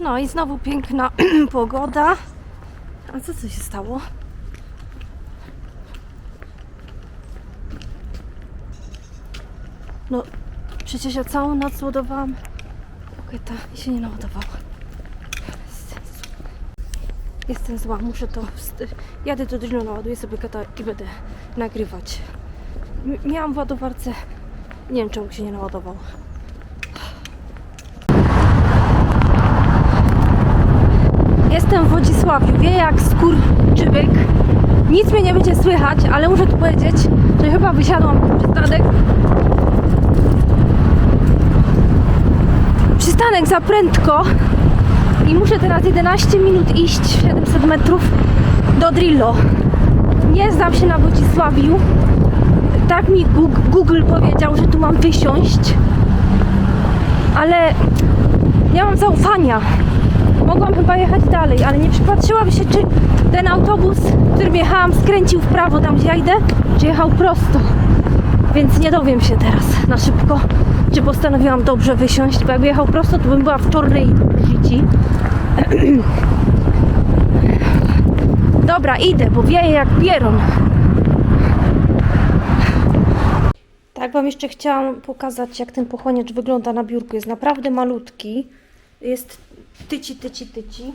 No i znowu piękna pogoda. A co co się stało? No, przecież ja całą noc ładowałam. Kobieta i się nie naładowała. Jestem zła, muszę to. Jadę do Drino, naładuję sobie kata i będę nagrywać. M- miałam w ładowarce. Nie wiem czemu się nie naładował. Jestem w Wodzisławiu, wie jak skurczybyk. Nic mnie nie będzie słychać, ale muszę tu powiedzieć, że chyba wysiadłam przystanek. Przystanek za prędko i muszę teraz 11 minut iść 700 metrów do Drillo. Nie znam się na Wodzisławiu. Tak mi Google powiedział, że tu mam wysiąść, ale nie mam zaufania. Mogłam chyba jechać dalej, ale nie przypatrzyłam się, czy ten autobus, którym jechałam, skręcił w prawo tam, gdzie ja idę, czy jechał prosto. Więc nie dowiem się teraz na szybko, czy postanowiłam dobrze wysiąść, bo jakby jechał prosto, to bym była w czornej życi. Dobra, idę, bo wieje jak pieron. Tak Wam jeszcze chciałam pokazać, jak ten pochłaniacz wygląda na biurku. Jest naprawdę malutki. Jest tyci, tyci, tyci.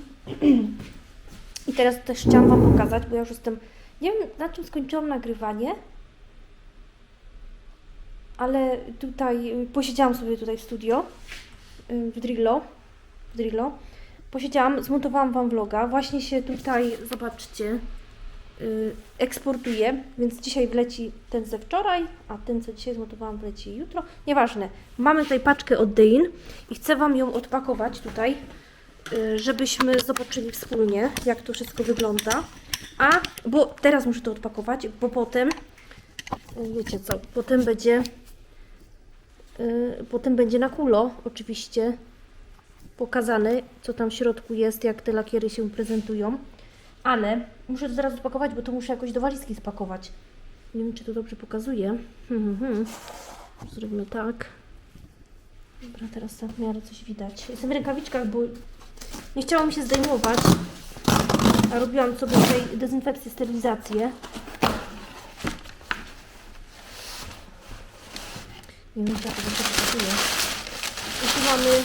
I teraz też chciałam Wam pokazać, bo ja już jestem... Nie wiem, na czym skończyłam nagrywanie. Ale tutaj y, posiedziałam sobie tutaj w studio y, w Drillo. W Drillo. Posiedziałam, zmontowałam Wam vloga. Właśnie się tutaj, zobaczcie, y, eksportuje, więc dzisiaj wleci ten ze wczoraj, a ten co dzisiaj zmontowałam wleci jutro. Nieważne. Mamy tutaj paczkę od Dein i chcę Wam ją odpakować tutaj, żebyśmy zobaczyli wspólnie, jak to wszystko wygląda. A, bo teraz muszę to odpakować, bo potem, y, wiecie co, potem będzie, y, potem będzie na kulo oczywiście pokazane, co tam w środku jest, jak te lakiery się prezentują. Ale muszę to zaraz odpakować, bo to muszę jakoś do walizki spakować. Nie wiem, czy to dobrze pokazuje. Hmm, hmm, hmm. Zrobimy tak. Dobra, teraz tam w miarę coś widać. Jestem w rękawiczkach, bo nie chciało mi się zdejmować. A robiłam sobie tutaj dezynfekcję, sterylizację. Nie wiem, jak to pokazuje. I tu mamy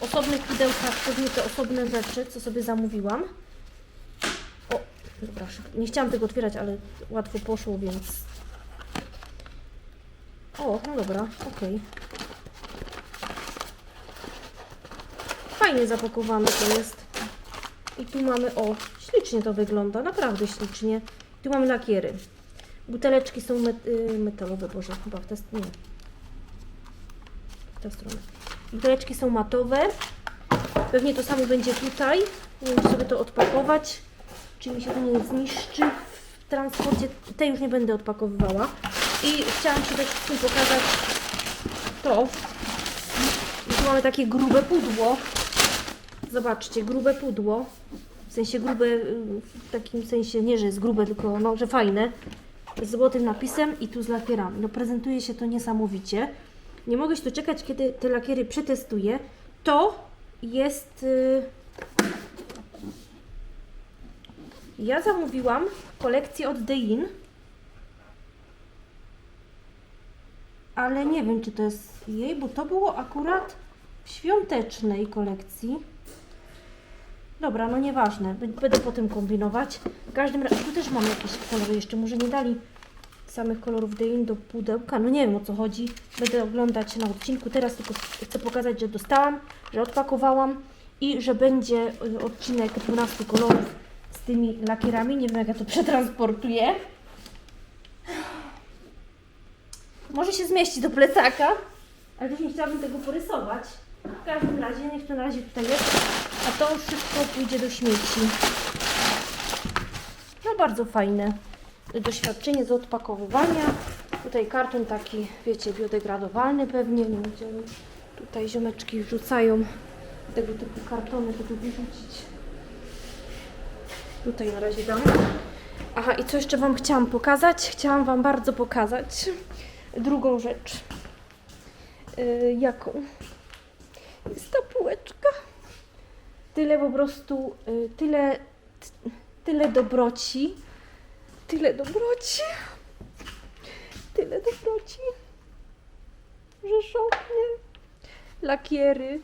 w osobnych pudełkach te osobne rzeczy, co sobie zamówiłam. O, dobra, nie chciałam tego otwierać, ale łatwo poszło, więc... O, no dobra, okej. Fajnie zapakowane to jest. I tu mamy, o, ślicznie to wygląda, naprawdę ślicznie. Tu mamy lakiery. Buteleczki są met, y, metalowe, boże, chyba w tę nie. W tę stronę. Buteleczki są matowe. Pewnie to samo będzie tutaj. Nie wiem, sobie to odpakować, czy mi się to nie zniszczy w transporcie. Te już nie będę odpakowywała. I chciałam się też z tym pokazać to. Tu mamy takie grube pudło. Zobaczcie, grube pudło. W sensie grube, w takim sensie nie, że jest grube, tylko no, że fajne. Z złotym napisem i tu z lakierami. No prezentuje się to niesamowicie. Nie mogę się doczekać, kiedy te lakiery przetestuję. To jest... y, Ja zamówiłam kolekcję od Dein. Ale nie wiem, czy to jest jej, bo to było akurat w świątecznej kolekcji. Dobra, no nieważne. Będę potem kombinować. W każdym razie, tu też mam jakieś kolory jeszcze. Może nie dali samych kolorów Dein do pudełka. No nie wiem o co chodzi. Będę oglądać na odcinku. Teraz tylko chcę pokazać, że dostałam, że odpakowałam i że będzie y, odcinek 12 kolorów z tymi lakierami. Nie wiem jak ja to przetransportuję. Może się zmieści do plecaka, ale też nie chciałabym tego porysować. W każdym razie, niech to na razie tutaj jest, a to wszystko pójdzie do śmieci. No bardzo fajne doświadczenie z odpakowywania. Tutaj karton taki, wiecie, biodegradowalny pewnie. Nie oni tutaj ziomeczki wrzucają tego typu kartony, żeby wyrzucić. Tutaj na razie dam. Aha, i co jeszcze Wam chciałam pokazać? Chciałam Wam bardzo pokazać drugą rzecz. Yy, jaką? Jest ta półeczka. tyle po prostu, y, tyle, tyle dobroci, tyle dobroci, tyle dobroci, że szoknie, lakiery.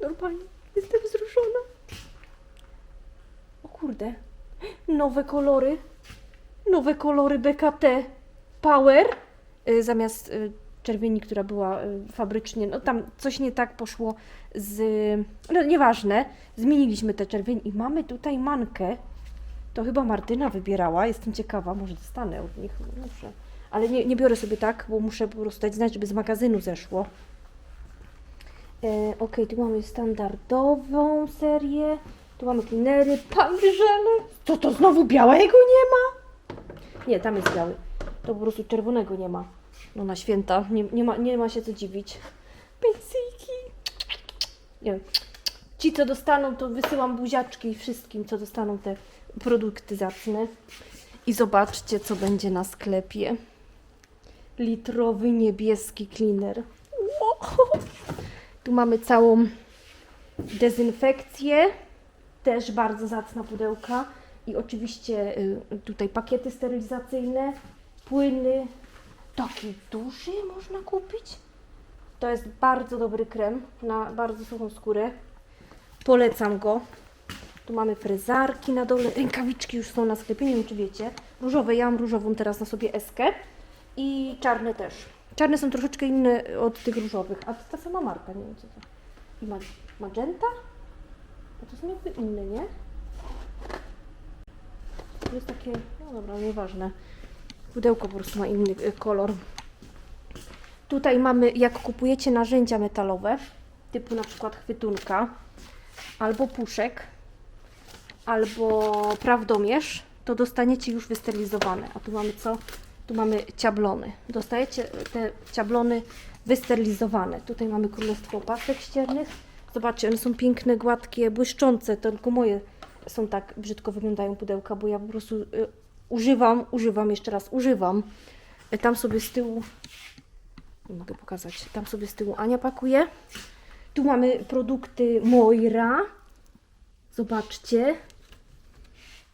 Normalnie, jestem wzruszona. O kurde, nowe kolory, nowe kolory BKT Power. Y, zamiast y, czerwieni, która była y, fabrycznie, no tam coś nie tak poszło z, no nieważne, zmieniliśmy te czerwień i mamy tutaj mankę, to chyba Martyna wybierała, jestem ciekawa, może dostanę od nich, muszę, ale nie, nie biorę sobie tak, bo muszę po prostu dać znać, żeby z magazynu zeszło. E, ok, tu mamy standardową serię, tu mamy cleanery, panżele, co to znowu białego nie ma? Nie, tam jest biały. To po prostu czerwonego nie ma. No na święta. Nie, nie, ma, nie ma się co dziwić. Pensyjki. Nie wiem. Ci, co dostaną, to wysyłam buziaczki wszystkim, co dostaną te produkty zacne. I zobaczcie, co będzie na sklepie. Litrowy niebieski cleaner. Wow. Tu mamy całą dezynfekcję. Też bardzo zacna pudełka. I oczywiście y, tutaj pakiety sterylizacyjne, płyny. Taki duży można kupić. To jest bardzo dobry krem na bardzo suchą skórę. Polecam go. Tu mamy frezarki na dole, rękawiczki już są na sklepie, nie wiem czy wiecie. Różowe, ja mam różową teraz na sobie eskę i czarne też. Czarne są troszeczkę inne od tych różowych, a to ta sama marka, nie wiem co to. I ma magenta? A to są jakby inne, nie? To jest takie, no dobra, nieważne. Pudełko po prostu ma inny y, kolor. Tutaj mamy, jak kupujecie narzędzia metalowe, typu na przykład chwytunka, albo puszek, albo prawdomierz, to dostaniecie już wysterylizowane. A tu mamy co? Tu mamy ciablony. Dostajecie te ciablony wysterylizowane. Tutaj mamy królestwo pasek ściernych. Zobaczcie, one są piękne, gładkie, błyszczące. To tylko moje są tak brzydko wyglądają pudełka, bo ja po prostu y, używam, używam, jeszcze raz używam. Tam sobie z tyłu, nie mogę pokazać, tam sobie z tyłu Ania pakuje. Tu mamy produkty Moira. Zobaczcie.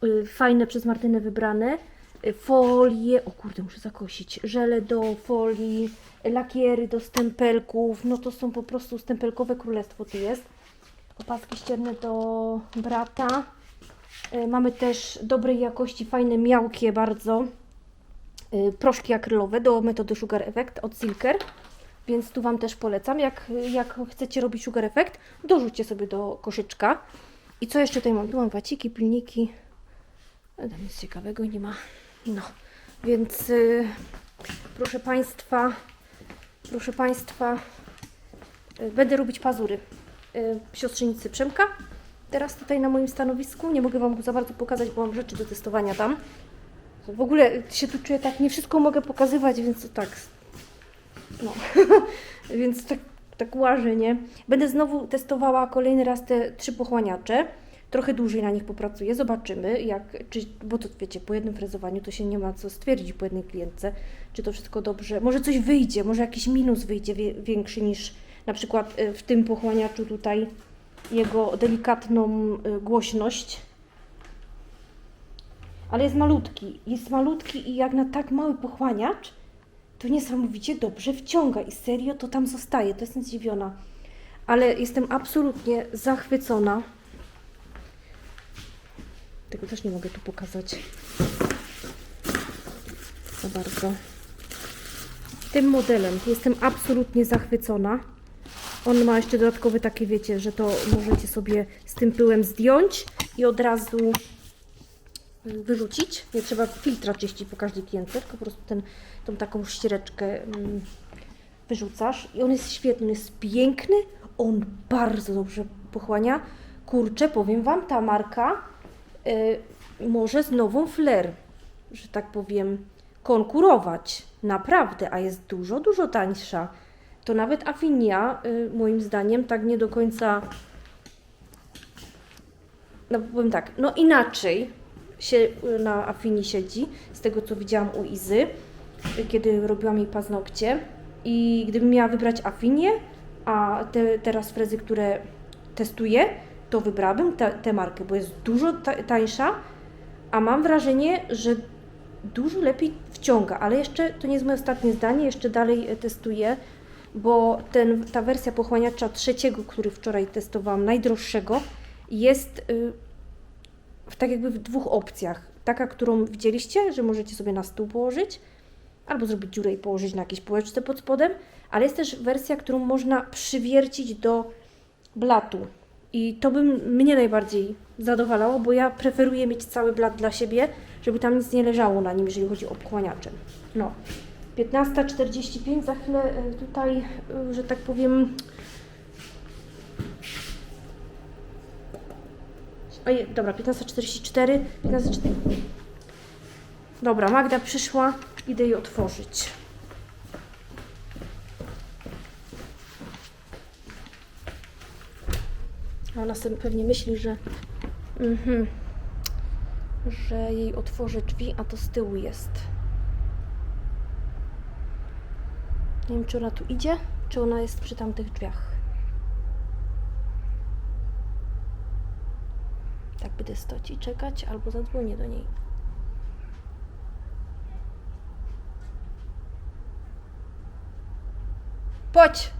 Y, Fajne przez Martynę wybrane. Y, Folie, o kurde, muszę zakosić. Żele do folii, lakiery do stempelków. No to są po prostu stempelkowe królestwo tu jest. Opaski ścierne do brata. Y, Mamy też dobrej jakości, fajne, miałkie bardzo y, proszki akrylowe do metody Sugar Effect od Silker. Więc tu Wam też polecam. Jak, jak chcecie robić Sugar Effect, dorzućcie sobie do koszyczka. I co jeszcze tutaj mam? Tu mam waciki, pilniki. Tam nic ciekawego nie ma. No, więc y, proszę Państwa, proszę Państwa, y, będę robić pazury y, siostrzenicy Przemka. Teraz tutaj na moim stanowisku. Nie mogę Wam go za bardzo pokazać, bo mam rzeczy do testowania tam. W ogóle się tu czuję tak, nie wszystko mogę pokazywać, więc to tak. No, więc tak, tak łażę, nie? Będę znowu testowała kolejny raz te trzy pochłaniacze. Trochę dłużej na nich popracuję, zobaczymy, jak, czy, bo to wiecie, po jednym frezowaniu to się nie ma co stwierdzić po jednej klientce, czy to wszystko dobrze, może coś wyjdzie, może jakiś minus wyjdzie wie, większy niż na przykład y, w tym pochłaniaczu tutaj jego delikatną y, głośność. Ale jest malutki, jest malutki i jak na tak mały pochłaniacz, to niesamowicie dobrze wciąga i serio to tam zostaje, to jestem zdziwiona. Ale jestem absolutnie zachwycona. Tego też nie mogę tu pokazać za bardzo. Tym modelem jestem absolutnie zachwycona. On ma jeszcze dodatkowe takie, wiecie, że to możecie sobie z tym pyłem zdjąć i od razu wyrzucić. Nie trzeba filtra czyścić po każdej klientce, tylko po prostu ten, tą taką ściereczkę mm, wyrzucasz. I on jest świetny, jest piękny, on bardzo dobrze pochłania. Kurczę, powiem Wam, ta marka y, może z nową Flair, że tak powiem, konkurować. Naprawdę, a jest dużo, dużo tańsza. To nawet Afinia, y, moim zdaniem, tak nie do końca. No powiem tak, no inaczej się y, na Afini siedzi, z tego co widziałam u Izy, y, kiedy robiłam jej paznokcie. I gdybym miała wybrać Afinię a te, teraz frezy, które testuję, to wybrałabym tę tę markę, bo jest dużo ta, tańsza, a mam wrażenie, że dużo lepiej wciąga, ale jeszcze to nie jest moje ostatnie zdanie, jeszcze dalej testuję, bo ten, ta wersja pochłaniacza trzeciego, który wczoraj testowałam, najdroższego, jest y, tak jakby w dwóch opcjach. Taka, którą widzieliście, że możecie sobie na stół położyć, albo zrobić dziurę i położyć na jakiejś półeczce pod spodem, ale jest też wersja, którą można przywiercić do blatu. I to by mnie najbardziej zadowalało, bo ja preferuję mieć cały blat dla siebie, żeby tam nic nie leżało na nim, jeżeli chodzi o obchłaniacze. No. 15.45, za chwilę e, tutaj, e, że tak powiem... Oj, dobra, 15.44, 15.4... Dobra, Magda przyszła, idę jej otworzyć. Ona sobie pewnie myśli, że... Mhm, że jej otworzę drzwi, a to z tyłu jest. Nie wiem, czy ona tu idzie, czy ona jest przy tamtych drzwiach. Tak będę stać i czekać, albo zadzwonię do niej. Chodź!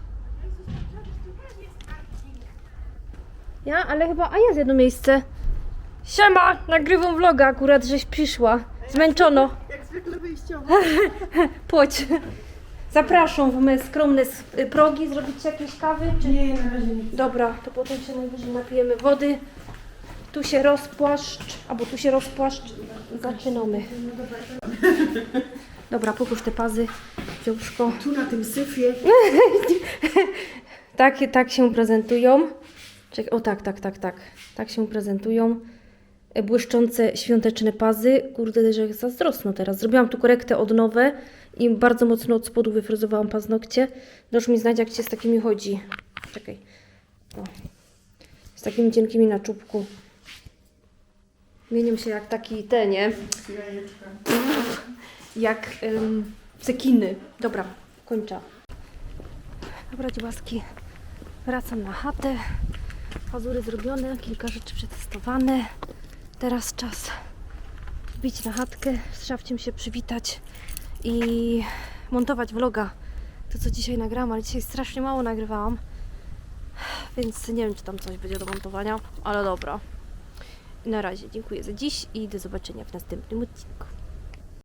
Ja, ale chyba, a jest jedno miejsce. Siema, nagrywam vloga akurat, żeś przyszła. Zmęczono. Jak zwykle wyjściowo. Płoć. Zapraszam w moje skromne s- y, progi, zrobić jakieś kawy? Czy... Nie, na razie nic. Dobra, to potem się najwyżej napijemy wody. Tu się rozpłaszcz, albo tu się rozpłaszcz. Zaczynamy. Dobra, pokusz te pazy, dziążko. Tu na tym syfie. Tak, tak się prezentują. Czek o tak, tak, tak, tak. Tak się prezentują. E, Błyszczące świąteczne pazy. Kurde, że zazdrosno teraz. Zrobiłam tu korektę od nowe i bardzo mocno od spodu wyfryzowałam paznokcie. Dasz mi znać, jak Ci z takimi chodzi. Czekaj. O. Z takimi cienkimi na czubku. Mienią się jak taki te, nie? Jak ym, cekiny. Dobra, kończę. Dobra, dziełaski. Wracam na chatę. Pazury zrobione, kilka rzeczy przetestowane. Teraz czas wbić na chatkę, z szafciem się przywitać i montować vloga. To, co dzisiaj nagrałam, ale dzisiaj strasznie mało nagrywałam. Więc nie wiem, czy tam coś będzie do montowania, ale dobra. Na razie dziękuję za dziś i do zobaczenia w następnym odcinku.